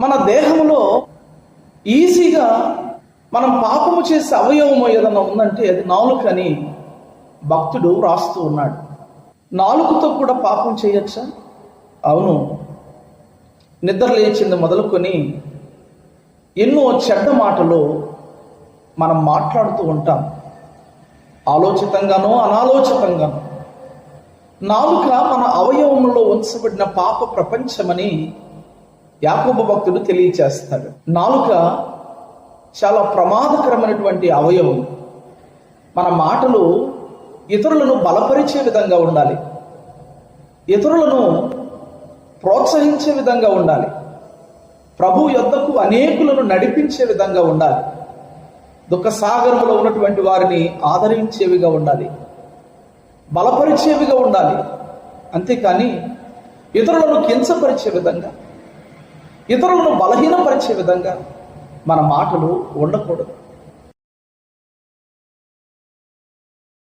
మన దేహంలో ఈజీగా మనం పాపము చేసే అవయవం ఏదైనా ఉందంటే అది నాలుక అని భక్తుడు రాస్తూ ఉన్నాడు. నాలుకతో కూడా పాపం చేయొచ్చా? అవును. నిద్ర లేచింది మొదలుకొని ఎన్నో చెడ్డ మాటలు మనం మాట్లాడుతూ ఉంటాం. ఆలోచితంగానో అనాలోచితంగానో. నాలుక మన అవయవంలో ఉంచబడిన పాప ప్రపంచమని యాకోబ భక్తుడు తెలియచేస్తాడు. నాలుక చాలా ప్రమాదకరమైనటువంటి అవయవం. మన మాటలు ఇతరులను బలపరిచే విధంగా ఉండాలి. ఇతరులను ప్రోత్సహించే విధంగా ఉండాలి. ప్రభు యొద్దకు అనేకులను నడిపించే విధంగా ఉండాలి. దుఃఖ సాగరంలో ఉన్నటువంటి వారిని ఆదరించేవిగా ఉండాలి. బలపరిచేవిగా ఉండాలి. అంతేకాని ఇతరులను కించపరిచే విధంగా ఇతరులను బలహీనపరిచే విధంగా మన మాటలు ఉండకూడదు.